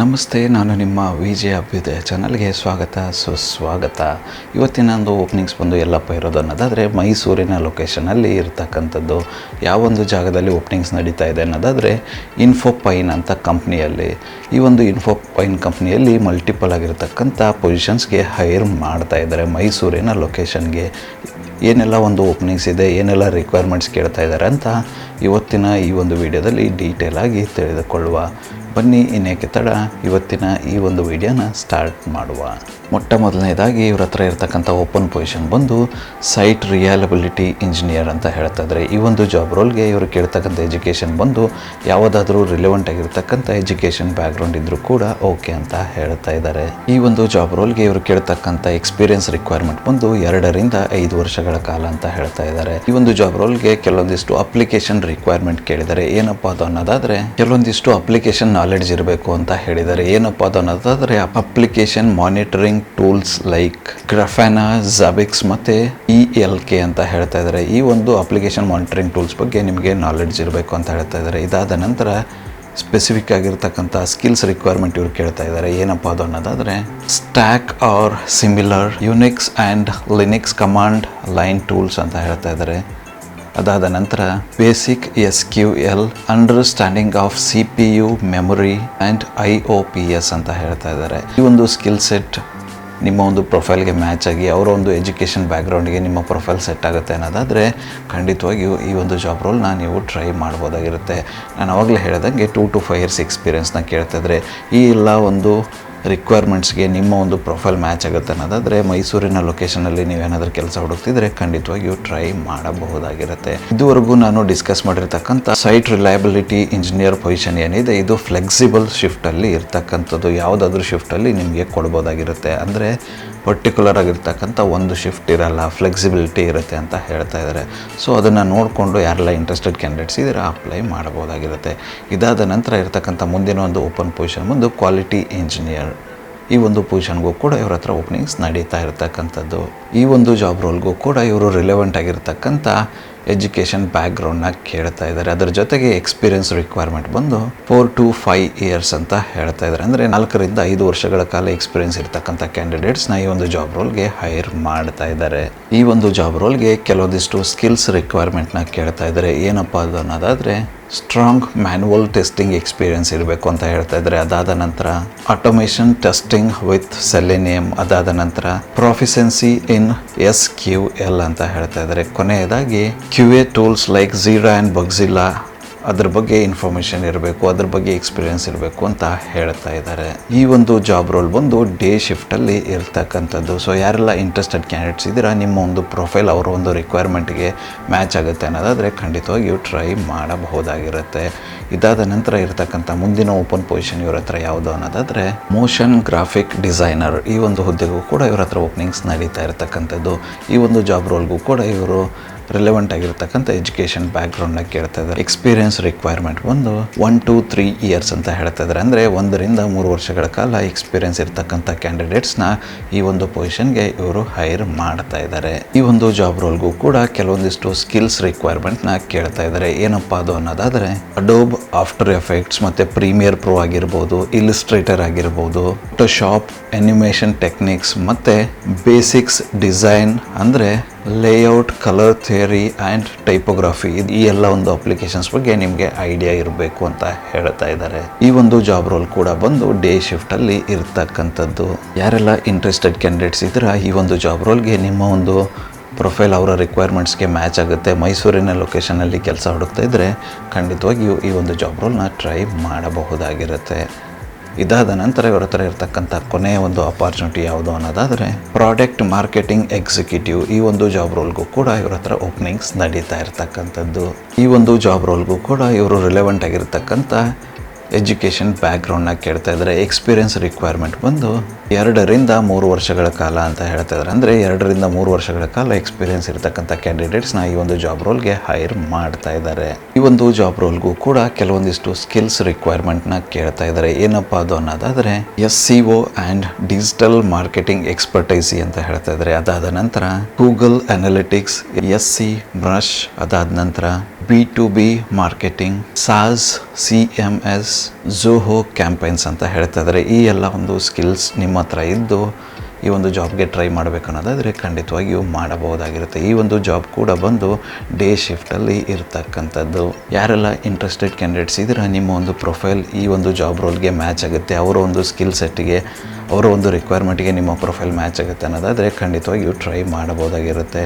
ನಮಸ್ತೆ, ನಾನು ನಿಮ್ಮ ವಿ ಜೆ ಅಭ್ಯುದಯ ಚಾನಲ್ಗೆ ಸ್ವಾಗತ, ಸುಸ್ವಾಗತ. ಇವತ್ತಿನ ಒಂದು ಓಪನಿಂಗ್ಸ್ ಬಂದು ಎಲ್ಲಪ್ಪ ಇರೋದು ಅನ್ನೋದಾದರೆ ಮೈಸೂರಿನ ಲೊಕೇಶನಲ್ಲಿ ಇರ್ತಕ್ಕಂಥದ್ದು ಯಾವೊಂದು ಜಾಗದಲ್ಲಿ ಓಪನಿಂಗ್ಸ್ ನಡೀತಾ ಇದೆ ಅನ್ನೋದಾದರೆ ಇನ್ಫೋಪೈನ್ ಅಂತ ಕಂಪ್ನಿಯಲ್ಲಿ ಈ ಒಂದು ಇನ್ಫೋಪೈನ್ ಕಂಪ್ನಿಯಲ್ಲಿ ಮಲ್ಟಿಪಲ್ ಆಗಿರ್ತಕ್ಕಂಥ ಪೊಸಿಷನ್ಸ್ಗೆ ಹೈರ್ ಮಾಡ್ತಾ ಇದ್ದಾರೆ, ಮೈಸೂರಿನ ಲೊಕೇಶನ್ಗೆ ಏನೆಲ್ಲ ಒಂದು ಓಪನಿಂಗ್ಸ್ ಇದೆ, ಏನೆಲ್ಲ ರಿಕ್ವೈರ್ಮೆಂಟ್ಸ್ ಕೇಳ್ತಾ ಇದ್ದಾರೆ ಅಂತ ಇವತ್ತಿನ ಈ ಒಂದು ವಿಡಿಯೋದಲ್ಲಿ ಡೀಟೇಲಾಗಿ ತಿಳಿದುಕೊಳ್ಳುವ ಬನ್ನಿ, ಇನ್ನೇಕೆ ತಡ? ಇವತ್ತಿನ ಈ ಒಂದು ವಿಡಿಯೋನ ಸ್ಟಾರ್ಟ್ ಮಾಡುವ. ಮೊಟ್ಟ ಮೊದಲನೇದಾಗಿ ಇವ್ರ ಹತ್ರ ಇರ್ತಕ್ಕಂಥ ಓಪನ್ ಪೊಸಿಷನ್ ಬಂದು ಸೈಟ್ ರಿಯಾಲಬಿಲಿಟಿ ಇಂಜಿನಿಯರ್ ಅಂತ ಹೇಳ್ತಾ ಇದ್ದಾರೆ ಈ ಒಂದು ಜಾಬ್ ರೋಲ್ಗೆ ಇವರು ಕೇಳ್ತಕ್ಕಂಥ ಎಜುಕೇಷನ್ ಬಂದು ಯಾವುದಾದ್ರೂ ರಿಲೆವೆಂಟ್ ಆಗಿರ್ತಕ್ಕಂಥ ಎಜುಕೇಷನ್ ಬ್ಯಾಕ್ಗ್ರೌಂಡ್ ಇದ್ದರೂ ಕೂಡ ಓಕೆ ಅಂತ ಹೇಳ್ತಾ ಇದ್ದಾರೆ ಈ ಒಂದು ಜಾಬ್ ರೋಲ್ಗೆ ಇವರು ಕೇಳ್ತಕ್ಕಂಥ ಎಕ್ಸ್ಪೀರಿಯನ್ಸ್ ರಿಕ್ವೈರ್ಮೆಂಟ್ ಬಂದು ಎರಡರಿಂದ ಐದು ವರ್ಷಗಳ ಕಾಲ ಅಂತ ಹೇಳ್ತಾ ಇದ್ದಾರೆ ಈ ಒಂದು ಜಾಬ್ ರೋಲ್ಗೆ ಕೆಲವೊಂದಿಷ್ಟು ಅಪ್ಲಿಕೇಶನ್ ರಿಕ್ವೈರ್ಮೆಂಟ್ ಕೇಳಿದ್ದಾರೆ ಏನಪ್ಪಾ ಅದು ಅನ್ನೋದಾದ್ರೆ, ಕೆಲವೊಂದಿಷ್ಟು ಅಪ್ಲಿಕೇಶನ್ ನಾಲೆಡ್ಜ್ ಇರಬೇಕು ಅಂತ ಹೇಳಿದ್ದಾರೆ. ಏನಪ್ಪ ಅದು ಅನ್ನೋದಾದ್ರೆ application monitoring tools like Grafana Zabbix ಮತ್ತೆ ಇ ಎಲ್ ಕೆ ಅಂತ ಹೇಳ್ತಾ ಇದ್ದಾರೆ. ಈ ಒಂದು ಅಪ್ಲಿಕೇಶನ್ ಮಾನಿಟರಿಂಗ್ ಟೂಲ್ಸ್ ಬಗ್ಗೆ ನಿಮಗೆ ನಾಲೆಡ್ಜ್ ಇರಬೇಕು ಅಂತ ಹೇಳ್ತಾ ಇದ್ದಾರೆ. ಇದಾದ ನಂತರ ಸ್ಪೆಸಿಫಿಕ್ ಆಗಿರ್ತಕ್ಕಂಥ ಸ್ಕಿಲ್ಸ್ ರಿಕ್ವೈರ್ಮೆಂಟ್ ಇವ್ರು ಕೇಳ್ತಾ ಇದ್ದಾರೆ. ಏನಪ್ಪ ಅದು ಅನ್ನೋದಾದರೆ stack are similar Unix and Linux command line tools ಅಂತ ಹೇಳ್ತಾ ಇದ್ದಾರೆ. ಅದಾದ ನಂತರ basic S Q L understanding of C P U memory and I O P S ಅಂತ ಹೇಳ್ತಾ ಇದ್ದಾರೆ. ಈ ಒಂದು ಸ್ಕಿಲ್ ಸೆಟ್ ನಿಮ್ಮ ಒಂದು ಪ್ರೊಫೈಲ್ಗೆ ಮ್ಯಾಚ್ ಆಗಿ ಅವರ ಒಂದು ಎಜುಕೇಷನ್ ಬ್ಯಾಕ್ಗ್ರೌಂಡ್ಗೆ ನಿಮ್ಮ ಪ್ರೊಫೈಲ್ ಸೆಟ್ ಆಗುತ್ತೆ ಅನ್ನೋದಾದರೆ ಖಂಡಿತವಾಗಿಯೂ ಈ ಒಂದು ಜಾಬ್ ರೋಲ್ನ ನೀವು ಟ್ರೈ ಮಾಡ್ಬೋದಾಗಿರುತ್ತೆ. ನಾನು ಆವಾಗಲೇ ಹೇಳಿದಂಗೆ ಟೂ ಟು ಫೈವ್ ಇಯರ್ಸ್ ಕೇಳ್ತಾ ಕೇಳ್ತಾಯಿದ್ರೆ ಈ ಎಲ್ಲ ಒಂದು ರಿಕ್ವೈರ್ಮೆಂಟ್ಸ್ಗೆ ನಿಮ್ಮ ಒಂದು ಪ್ರೊಫೈಲ್ ಮ್ಯಾಚ್ ಆಗುತ್ತೆ ಅನ್ನೋದಾದರೆ ಮೈಸೂರಿನ ಲೊಕೇಶನಲ್ಲಿ ನೀವೇನಾದರೂ ಕೆಲಸ ಹುಡುಕ್ತಿದ್ರೆ ಖಂಡಿತವಾಗಿಯೂ ಟ್ರೈ ಮಾಡಬಹುದಾಗಿರುತ್ತೆ. ಇದುವರೆಗೂ ನಾನು ಡಿಸ್ಕಸ್ ಮಾಡಿರ್ತಕ್ಕಂಥ ಸೈಟ್ ರಿಲಯಬಿಲಿಟಿ ಇಂಜಿನಿಯರ್ ಪೊಸಿಷನ್ ಏನಿದೆ, ಇದು ಫ್ಲೆಕ್ಸಿಬಲ್ ಶಿಫ್ಟಲ್ಲಿ ಇರ್ತಕ್ಕಂಥದ್ದು. ಯಾವುದಾದ್ರೂ ಶಿಫ್ಟಲ್ಲಿ ನಿಮಗೆ ಕೊಡ್ಬೋದಾಗಿರುತ್ತೆ. ಅಂದರೆ ಪರ್ಟಿಕ್ಯುಲರ್ ಆಗಿರ್ತಕ್ಕಂಥ ಒಂದು ಶಿಫ್ಟ್ ಇರಲ್ಲ ಫ್ಲೆಕ್ಸಿಬಿಲಿಟಿ ಇರುತ್ತೆ ಅಂತ ಹೇಳ್ತಾ ಇದ್ದಾರೆ ಸೊ ಅದನ್ನು ನೋಡಿಕೊಂಡು ಯಾರೆಲ್ಲ ಇಂಟ್ರೆಸ್ಟೆಡ್ ಕ್ಯಾಂಡಿಡೇಟ್ಸ್ ಇದ್ರೆ ಅಪ್ಲೈ ಮಾಡ್ಬೋದಾಗಿರುತ್ತೆ ಇದಾದ ನಂತರ ಇರತಕ್ಕಂಥ ಮುಂದಿನ ಒಂದು ಓಪನ್ ಪೊಸಿಷನ್ ಮುಂದೆ ಕ್ವಾಲಿಟಿ ಇಂಜಿನಿಯರ್ ಈ ಒಂದು ಪೊಸಿಷನ್ಗೂ ಕೂಡ ಇವ್ರ ಹತ್ರ ಓಪನಿಂಗ್ಸ್ ನಡೀತಾ ಇರತಕ್ಕಂಥದ್ದು. ಈ ಒಂದು ಜಾಬ್ ರೋಲ್ಗೂ ಕೂಡ ಇವರು ರಿಲೆವೆಂಟ್ ಆಗಿರ್ತಕ್ಕಂಥ ಎಜುಕೇಷನ್ ಬ್ಯಾಕ್ಗ್ರೌಂಡ್ನ ಕೇಳ್ತಾ ಇದ್ದಾರೆ. ಅದರ ಜೊತೆಗೆ ಎಕ್ಸ್ಪೀರಿಯನ್ಸ್ ರಿಕ್ವೈರ್ಮೆಂಟ್ ಬಂದು ಫೋರ್ ಟು ಫೈವ್ ಇಯರ್ಸ್ ಅಂತ ಹೇಳ್ತಾ ಇದ್ದಾರೆ. ಅಂದರೆ ನಾಲ್ಕರಿಂದ ಐದು ವರ್ಷಗಳ ಕಾಲ ಎಕ್ಸ್ಪೀರಿಯನ್ಸ್ ಇರ್ತಕ್ಕಂಥ ಕ್ಯಾಂಡಿಡೇಟ್ಸ್ನ ಈ ಒಂದು ಜಾಬ್ ರೋಲ್ಗೆ ಹೈರ್ ಮಾಡ್ತಾ ಇದ್ದಾರೆ. ಈ ಒಂದು ಜಾಬ್ ರೋಲ್ಗೆ ಕೆಲವೊಂದಿಷ್ಟು ಸ್ಕಿಲ್ಸ್ ರಿಕ್ವೈರ್ಮೆಂಟ್ನ ಕೇಳ್ತಾ ಇದ್ದಾರೆ. ಏನಪ್ಪ ಅದು ಅನ್ನೋದಾದರೆ ಸ್ಟ್ರಾಂಗ್ ಮ್ಯಾನ್ಯುವಲ್ ಟೆಸ್ಟಿಂಗ್ ಎಕ್ಸ್ಪೀರಿಯನ್ಸ್ ಇರಬೇಕು ಅಂತ ಹೇಳ್ತಾ ಇದ್ದಾರೆ. ಅದಾದ ನಂತರ ಆಟೋಮೇಷನ್ ಟೆಸ್ಟಿಂಗ್ ವಿತ್ ಸೆಲೆನಿಯಮ್ ಅದಾದ ನಂತರ proficiency in S Q L ಅಂತ ಹೇಳ್ತಾ ಇದ್ದಾರೆ. ಕೊನೆಯದಾಗಿ Q A tools like Jira and Bugzilla ಅದ್ರ ಬಗ್ಗೆ ಇನ್ಫಾರ್ಮೇಷನ್ ಇರಬೇಕು, ಅದ್ರ ಬಗ್ಗೆ ಎಕ್ಸ್ಪೀರಿಯನ್ಸ್ ಇರಬೇಕು ಅಂತ ಹೇಳ್ತಾ ಇದ್ದಾರೆ. ಈ ಒಂದು ಜಾಬ್ ರೋಲ್ ಬಂದು ಡೇ ಶಿಫ್ಟಲ್ಲಿ ಇರ್ತಕ್ಕಂಥದ್ದು. ಸೊ ಯಾರೆಲ್ಲ ಇಂಟ್ರೆಸ್ಟೆಡ್ ಕ್ಯಾಂಡಿಡೇಟ್ಸ್ ಇದ್ದೀರಾ, ನಿಮ್ಮ ಒಂದು ಪ್ರೊಫೈಲ್ ಅವರ ಒಂದು ರಿಕ್ವೈರ್ಮೆಂಟ್ಗೆ ಮ್ಯಾಚ್ ಆಗುತ್ತೆ ಅನ್ನೋದಾದರೆ ಖಂಡಿತವಾಗಿಯೂ ಟ್ರೈ ಮಾಡಬಹುದಾಗಿರುತ್ತೆ. ಇದಾದ ನಂತರ ಇರತಕ್ಕಂಥ ಮುಂದಿನ ಓಪನ್ ಪೊಸಿಷನ್ ಇವ್ರ ಹತ್ರ ಯಾವುದು ಅನ್ನೋದಾದರೆ ಮೋಷನ್ ಗ್ರಾಫಿಕ್ ಡಿಸೈನರ್ ಈ ಒಂದು ಹುದ್ದೆಗೂ ಕೂಡ ಇವ್ರ ಹತ್ರ ಓಪನಿಂಗ್ಸ್ ನಡೀತಾ ಇರತಕ್ಕಂಥದ್ದು. ಈ ಒಂದು ಜಾಬ್ ರೋಲ್ಗೂ ಕೂಡ ಇವರು ರಿಲೆವೆಂಟ್ ಆಗಿರ್ತಕ್ಕಂಥ ಎಜುಕೇಷನ್ ಬ್ಯಾಕ್ಗ್ರೌಂಡ್ನ ಕೇಳ್ತಾ ಇದ್ದಾರೆ. ಎಕ್ಸ್ಪೀರಿಯನ್ಸ್ ರಿಕ್ವೈರ್ಮೆಂಟ್ ಬಂದು ಒನ್ ಟು ತ್ರೀ ಇಯರ್ಸ್ ಅಂತ ಹೇಳ್ತಾ ಇದ್ದಾರೆ. ಅಂದರೆ ಒಂದರಿಂದ ಮೂರು ವರ್ಷಗಳ ಕಾಲ ಎಕ್ಸ್ಪೀರಿಯನ್ಸ್ ಇರ್ತಕ್ಕಂಥ ಕ್ಯಾಂಡಿಡೇಟ್ಸ್ನ ಈ ಒಂದು ಪೊಸಿಷನ್ಗೆ ಇವರು ಹೈರ್ ಮಾಡ್ತಾ ಇದ್ದಾರೆ. ಈ ಒಂದು ಜಾಬ್ ರೋಲ್ಗೂ ಕೂಡ ಕೆಲವೊಂದಿಷ್ಟು ಸ್ಕಿಲ್ಸ್ ರಿಕ್ವೈರ್ಮೆಂಟ್ನ ಕೇಳ್ತಾ ಇದ್ದಾರೆ. ಏನಪ್ಪ ಅದು ಅನ್ನೋದಾದರೆ ಅಡೋಬ್ ಆಫ್ಟರ್ ಎಫೆಕ್ಟ್ಸ್ ಮತ್ತು ಪ್ರೀಮಿಯರ್ ಪ್ರೋ ಆಗಿರ್ಬೋದು ಇಲಿಸ್ಟ್ರೇಟರ್ ಆಗಿರ್ಬೋದು ಫೋಟೋಶಾಪ್ ಅನಿಮೇಷನ್ ಟೆಕ್ನಿಕ್ಸ್ ಮತ್ತು ಬೇಸಿಕ್ಸ್ ಡಿಸೈನ್ ಅಂದರೆ layout colour theory and typography ಈ ಎಲ್ಲ ಒಂದು ಅಪ್ಲಿಕೇಶನ್ಸ್ ಬಗ್ಗೆ ನಿಮಗೆ ಐಡಿಯಾ ಇರಬೇಕು ಅಂತ ಹೇಳ್ತಾ ಇದ್ದಾರೆ. ಈ ಒಂದು ಜಾಬ್ ರೋಲ್ ಕೂಡ ಬಂದು ಡೇ ಶಿಫ್ಟಲ್ಲಿ ಇರ್ತಕ್ಕಂಥದ್ದು. ಯಾರೆಲ್ಲ ಇಂಟ್ರೆಸ್ಟೆಡ್ ಕ್ಯಾಂಡಿಡೇಟ್ಸ್ ಇದ್ದರೆ, ಈ ಒಂದು ಜಾಬ್ ರೋಲ್ಗೆ ನಿಮ್ಮ ಒಂದು ಪ್ರೊಫೈಲ್ ಅವರ ರಿಕ್ವೈರ್ಮೆಂಟ್ಸ್ಗೆ ಮ್ಯಾಚ್ ಆಗುತ್ತೆ. ಮೈಸೂರಿನ ಲೊಕೇಶನಲ್ಲಿ ಕೆಲಸ ಹುಡುಕ್ತಾ ಇದ್ದರೆ ಖಂಡಿತವಾಗಿಯೂ ಈ ಒಂದು ಜಾಬ್ ರೋಲ್ನ ಟ್ರೈ ಮಾಡಬಹುದಾಗಿರುತ್ತೆ. ಇದಾದ ನಂತರ ಇವರ ಹತ್ರ ಇರತಕ್ಕಂಥ ಕೊನೆಯ ಒಂದು ಅಪಾರ್ಚುನಿಟಿ ಯಾವುದು ಅನ್ನೋದಾದರೆ ಪ್ರಾಡಕ್ಟ್ ಮಾರ್ಕೆಟಿಂಗ್ ಎಕ್ಸಿಕ್ಯೂಟಿವ್ ಈ ಒಂದು ಜಾಬ್ ರೋಲ್ಗೂ ಕೂಡ ಇವರ ಹತ್ರ ಓಪನಿಂಗ್ಸ್ ನಡೀತಾ ಇರತಕ್ಕಂಥದ್ದು. ಈ ಒಂದು ಜಾಬ್ ರೋಲ್ಗೂ ಕೂಡ ಇವರು ರಿಲೆವೆಂಟ್ ಆಗಿರ್ತಕ್ಕಂಥ ಎಜುಕೇಷನ್ ಬ್ಯಾಕ್ಗ್ರೌಂಡ್ನ ಕೇಳ್ತಾ ಇದ್ದಾರೆ ಎಕ್ಸ್ಪೀರಿಯನ್ಸ್ ರಿಕ್ವೈರ್ಮೆಂಟ್ ಬಂದು ಎರಡರಿಂದ ಮೂರು ವರ್ಷಗಳ ಕಾಲ ಅಂತ ಹೇಳ್ತಾ ಇದ್ದಾರೆ ಅಂದರೆ ಎರಡರಿಂದ ಮೂರು ವರ್ಷಗಳ ಕಾಲ ಎಕ್ಸ್ಪೀರಿಯನ್ಸ್ ಇರತಕ್ಕಂಥ ಕ್ಯಾಂಡಿಡೇಟ್ಸ್ನ ಈ ಒಂದು ಜಾಬ್ ರೋಲ್ಗೆ ಹೈರ್ ಮಾಡ್ತಾ ಇದ್ದಾರೆ ಈ ಒಂದು ಜಾಬ್ ರೋಲ್ಗೂ ಕೂಡ ಕೆಲವೊಂದಿಷ್ಟು ಸ್ಕಿಲ್ಸ್ ರಿಕ್ವೈರ್ಮೆಂಟ್ನ ಕೇಳ್ತಾ ಇದ್ದಾರೆ ಏನಪ್ಪ ಅದು ಅನ್ನೋದಾದರೆ S C O and digital marketing ಎಕ್ಸ್ಪರ್ಟೈಸಿ ಅಂತ ಹೇಳ್ತಾ ಇದ್ದಾರೆ ಅದಾದ ನಂತರ Google Analytics S C brush ಅದಾದ ನಂತರ B to B marketing SaaS C M S Zoho campaigns ಅಂತ ಹೇಳ್ತಾ ಇದ್ದಾರೆ ಈ ಎಲ್ಲ ಒಂದು ಸ್ಕಿಲ್ಸ್ ನಿಮ್ಮ ಹತ್ರ ಇದ್ದು ಈ ಒಂದು ಜಾಬ್ಗೆ ಟ್ರೈ ಮಾಡಬೇಕನ್ನೋದಾದರೆ ಖಂಡಿತವಾಗಿಯೂ ಮಾಡಬಹುದಾಗಿರುತ್ತೆ. ಈ ಒಂದು ಜಾಬ್ ಕೂಡ ಬಂದು ಡೇ ಶಿಫ್ಟಲ್ಲಿ ಇರ್ತಕ್ಕಂಥದ್ದು. ಯಾರೆಲ್ಲ ಇಂಟ್ರೆಸ್ಟೆಡ್ ಕ್ಯಾಂಡಿಡೇಟ್ಸ್ ಇದ್ರೆ ನಿಮ್ಮ ಒಂದು ಪ್ರೊಫೈಲ್ ಈ ಒಂದು ಜಾಬ್ ರೋಲ್ಗೆ ಮ್ಯಾಚ್ ಆಗುತ್ತೆ. ಅವರ ಒಂದು ಸ್ಕಿಲ್ ಸೆಟ್ಗೆ ಅವರ ಒಂದು ರಿಕ್ವೈರ್ಮೆಂಟ್ಗೆ ನಿಮ್ಮ ಪ್ರೊಫೈಲ್ ಮ್ಯಾಚ್ ಆಗುತ್ತೆ ಅನ್ನೋದಾದರೆ ಖಂಡಿತವಾಗಿಯೂ ಟ್ರೈ ಮಾಡಬಹುದಾಗಿರುತ್ತೆ.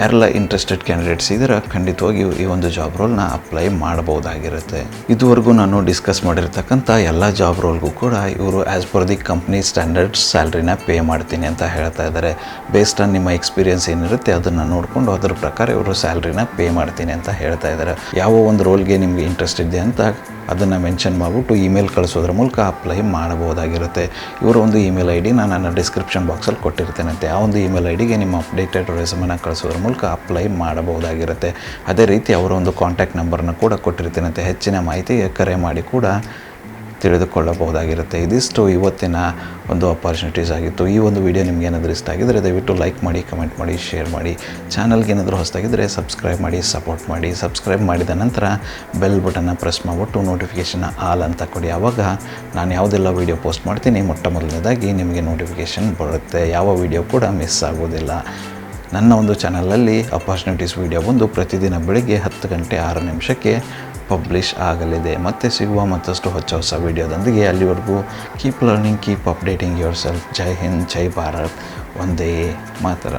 ಯಾರೆಲ್ಲ ಇಂಟ್ರೆಸ್ಟೆಡ್ ಕ್ಯಾಂಡಿಡೇಟ್ಸ್ ಇದ್ರೆ ಖಂಡಿತವಾಗಿ ಈ ಒಂದು ಜಾಬ್ ರೋಲ್ನ ಅಪ್ಲೈ ಮಾಡಬಹುದಾಗಿರುತ್ತೆ. ಇದುವರೆಗೂ ನಾನು ಡಿಸ್ಕಸ್ ಮಾಡಿರ್ತಕ್ಕಂಥ ಎಲ್ಲ ಜಾಬ್ ರೋಲ್ಗೂ ಕೂಡ ಇವರು as per the company standard ಸ್ಯಾಲ್ರಿನ pay ಮಾಡ್ತೀನಿ ಅಂತ ಹೇಳ್ತಾ ಇದ್ದಾರೆ. ಬೇಸ್ಡ್ ಆನ್ ನಿಮ್ಮ ಎಕ್ಸ್ಪೀರಿಯನ್ಸ್ ಏನಿರುತ್ತೆ, ಅದನ್ನು ನೋಡಿಕೊಂಡು ಅದರ ಪ್ರಕಾರ ಇವರು ಸ್ಯಾಲ್ರಿನ ಪೇ ಮಾಡ್ತೀನಿ ಅಂತ ಹೇಳ್ತಾ ಇದ್ದಾರೆ. ಯಾವ ಒಂದು ರೋಲ್ಗೆ ನಿಮಗೆ ಇಂಟ್ರೆಸ್ಟ್ ಇದೆ ಅಂತ ಅದನ್ನು ಮೆನ್ಷನ್ ಮಾಡಿಬಿಟ್ಟು ಇಮೇಲ್ ಕಳಿಸೋದ್ರ ಮೂಲಕ ಅಪ್ಲೈ ಮಾಡಬಹುದಾಗಿರುತ್ತೆ. ಇವರ ಒಂದು ಇಮೇಲ್ ಐ ಡಿ ನಾನು ನನ್ನ ಡಿಸ್ಕ್ರಿಪ್ಷನ್ ಬಾಕ್ಸಲ್ಲಿ ಕೊಟ್ಟಿರ್ತೇನಂತೆ. ಆ ಒಂದು ಇಮೇಲ್ ಐ ಡಿಗೆ ನಿಮ್ಮ ಅಪ್ಡೇಟೆಡ್ ರೆಸಮನ್ನು ಕಳಿಸೋದ್ರ ಮೂಲಕ ಅಪ್ಲೈ ಮಾಡಬಹುದಾಗಿರುತ್ತೆ. ಅದೇ ರೀತಿ ಅವರ ಒಂದು ಕಾಂಟ್ಯಾಕ್ಟ್ ನಂಬರ್ನ ಕೂಡ ಕೊಟ್ಟಿರ್ತೇನಂತೆ. ಹೆಚ್ಚಿನ ಮಾಹಿತಿಗೆ ಕರೆ ಮಾಡಿ ಕೂಡ ತಿಳಿದುಕೊಳ್ಳಬಹುದಾಗಿರುತ್ತೆ. ಇದಿಷ್ಟು ಇವತ್ತಿನ ಒಂದು ಅಪಾರ್ಚುನಿಟೀಸ್ ಆಗಿತ್ತು. ಈ ಒಂದು ವಿಡಿಯೋ ನಿಮ್ಗೆ ಏನಾದರೂ ಇಷ್ಟ ಆಗಿದ್ದರೆ ದಯವಿಟ್ಟು ಲೈಕ್ ಮಾಡಿ ಕಮೆಂಟ್ ಮಾಡಿ ಶೇರ್ ಮಾಡಿ. ಚಾನಲ್ಗೆ ಏನಾದರೂ ಹೊಸದಾಗಿದ್ದರೆ ಸಬ್ಸ್ಕ್ರೈಬ್ ಮಾಡಿ ಸಪೋರ್ಟ್ ಮಾಡಿ. ಸಬ್ಸ್ಕ್ರೈಬ್ ಮಾಡಿದ ನಂತರ ಬೆಲ್ ಬಟನ್ನ ಪ್ರೆಸ್ ಮಾಡಿಬಿಟ್ಟು ನೋಟಿಫಿಕೇಷನ್ ಆಲ್ ಅಂತ ಕೊಡಿ. ಆವಾಗ ನಾನು ಯಾವುದೆಲ್ಲ ವೀಡಿಯೋ ಪೋಸ್ಟ್ ಮಾಡ್ತೀನಿ, ಮೊಟ್ಟ ಮೊದಲನೇದಾಗಿ ನಿಮಗೆ ನೋಟಿಫಿಕೇಷನ್ ಬರುತ್ತೆ. ಯಾವ ವಿಡಿಯೋ ಕೂಡ ಮಿಸ್ ಆಗೋದಿಲ್ಲ. ನನ್ನ ಒಂದು ಚಾನಲಲ್ಲಿ ಅಪಾರ್ಚುನಿಟೀಸ್ ವಿಡಿಯೋ ಬಂದು ಪ್ರತಿದಿನ ಬೆಳಗ್ಗೆ ಹತ್ತು ಗಂಟೆ ಆರು ನಿಮಿಷಕ್ಕೆ ಪಬ್ಲಿಷ್ ಆಗಲಿದೆ. ಮತ್ತೆ ಸಿಗುವ ಮತ್ತಷ್ಟು ಹೊಸ ಹೊಸ ವಿಡಿಯೋದೊಂದಿಗೆ ಅಲ್ಲಿವರೆಗೂ keep learning keep updating your self Jai Hind, Jai Bharat. ಒಂದೇ ಮಾತರ.